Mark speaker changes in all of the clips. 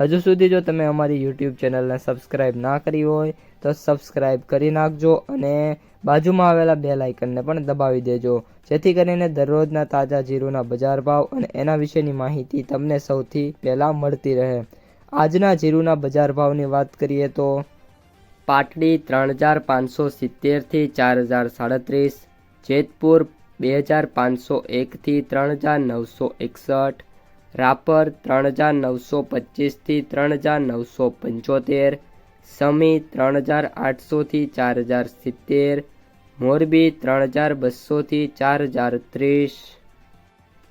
Speaker 1: હજુ સુધી જો તમે અમારી યુટ્યુબ ચેનલને સબસ્ક્રાઇબ ના કરી હોય, તો સબસ્ક્રાઇબ કરી નાખજો અને બાજુમાં આવેલા બે લાઇકનને પણ દબાવી દેજો. જેથી કરીને દરરોજના તાજા જીરુના બજાર ભાવ અને એના વિશેની માહિતી તમને સૌથી પહેલાં મળતી રહે. આજના જીરુના બજાર ભાવની વાત કરીએ તો પાટડી ત્રણ હજાર પાંચસો સિત્તેરથી ચાર હજાર સાડત્રીસ, જેતપુર બે હજાર પાંચસો એકથી ત્રણ હજાર નવસો એકસઠ રાપર ત્રણ હજાર નવસો પચીસથી ત્રણ હજાર નવસો પંચોતેર, સમી ત્રણ હજાર આઠસોથી ચાર હજાર સિત્તેર, મોરબી ત્રણ હજાર બસોથી ચાર હજાર ત્રીસ,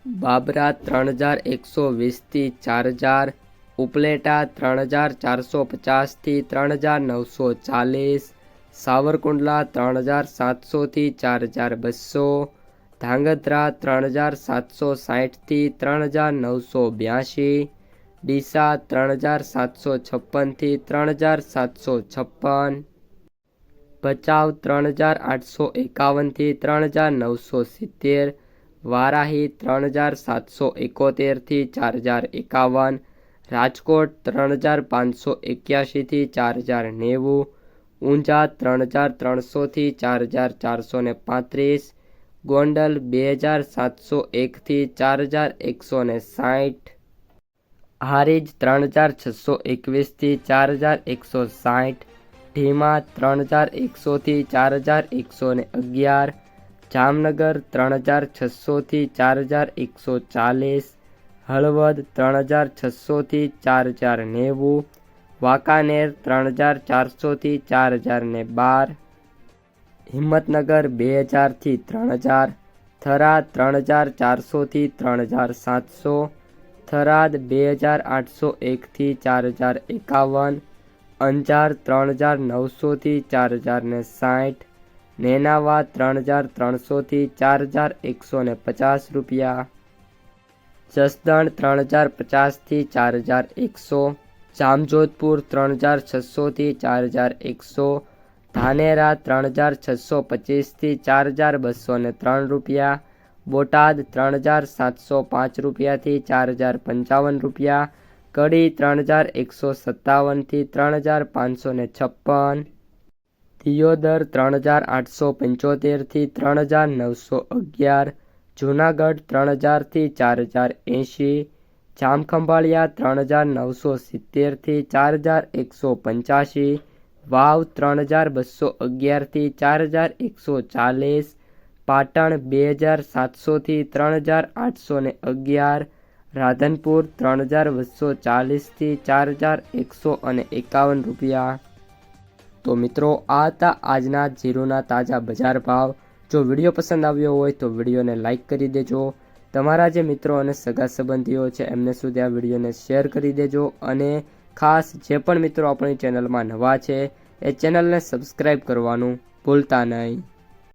Speaker 1: બાબરા ત્રણ હજાર એકસો વીસથી ચાર હજાર, ઉપલેટા ત્રણ હજાર ચારસો પચાસથી ત્રણ હજાર નવસો ચાલીસ, સાવરકુંડલા ત્રણ હજાર સાતસોથી ચાર હજાર બસો ધાંગધ્રા ત્રણ હજાર સાતસો સાઠથી ત્રણ હજાર નવસો બ્યાસી ડીસા ત્રણ હજાર સાતસો છપ્પનથી ત્રણ હજાર સાતસો છપ્પન, ભચાઉ ત્રણ હજાર આઠસો એકાવનથી ત્રણ હજાર નવસો સિત્તેર, વારાહી ત્રણ હજાર સાતસો એકોતેરથી ચાર હજાર એકાવન, રાજકોટ ત્રણ હજાર પાંચસો એક્યાસીથી ચાર હજાર નેવું, ઊંઝા ત્રણ હજાર ત્રણસોથી ચાર હજાર ચારસો ને પાંત્રીસ ગોંડલ બે હજાર સાતસો એકથી ચાર હજાર એકસો ને સાઠ. હારીજ ત્રણ હજાર છસો એકવીસથી ચાર હજાર એકસો સાઠ. ઢીમા ત્રણ હજાર એકસોથી ચાર હજાર એકસો ને અગિયાર. જામનગર ત્રણ હજાર છસોથી ચાર હજાર એકસો ચાલીસ. હળવદ ત્રણ હજાર છસોથી ચાર હજાર નેવું. વાંકાનેર ત્રણ હજાર ચારસોથી ચાર હજાર ને બાર. હિંમતનગર બે હજારથી ત્રણ હજાર, થરાદ ત્રણ હજાર ચારસોથી ત્રણ હજાર સાતસો, થરાદ બે હજાર આઠસો એકથી ચાર હજાર એકાવન, અંજાર ત્રણ હજાર નવસોથી ચાર હજાર ને સાઠ, નેનાવા ત્રણ હજાર ત્રણસોથી ચાર હજાર એકસો ને પચાસ રૂપિયા, જસદણ ત્રણ હજાર પચાસથી ચાર હજાર એકસો, જામજોધપુર ત્રણ હજાર છસોથી ચાર હજાર એકસો ધાનેરા ત્રણ હજાર છસો પચીસથી ચાર હજાર બસો ને ત્રણ રૂપિયા, બોટાદ ત્રણ હજાર સાતસો પાંચ રૂપિયાથી ચાર હજાર પંચાવન રૂપિયા, કડી ત્રણ હજાર એકસો સત્તાવનથી ત્રણ હજાર પાંચસો ને છપ્પન, દિયોદર ત્રણ હજાર આઠસો પંચોતેરથી ત્રણ હજાર નવસો અગિયાર, જૂનાગઢ ત્રણ હજારથી ચાર હજાર એંશી, જામખંભાળિયા ત્રણ હજાર નવસો સિત્તેરથી ચાર હજાર એકસો પંચ્યાસી વાવ ત્રણ હજાર બસો અગિયારથી ચાર હજાર એકસો ચાલીસ, પાટણ બે હજાર સાતસોથી ત્રણ હજાર આઠસો ને અગિયાર, રાધનપુર ત્રણ હજાર બસો ચાલીસથી ચાર હજાર એકસો અને એકાવન રૂપિયા. તો મિત્રો, આ હતા આજના જીરોના તાજા બજાર ભાવ. જો વીડિયો પસંદ આવ્યો હોય તો વિડીયોને લાઇક કરી દેજો. તમારા જે મિત્રો અને સગા સંબંધીઓ છે, એમને સુધી આ વિડીયોને શેર કરી દેજો અને ખાસ જે પણ મિત્રો આપણી ચેનલમાં નવા છે એ ચેનલને સબસ્ક્રાઈબ કરવાનું ભૂલતા નહીં.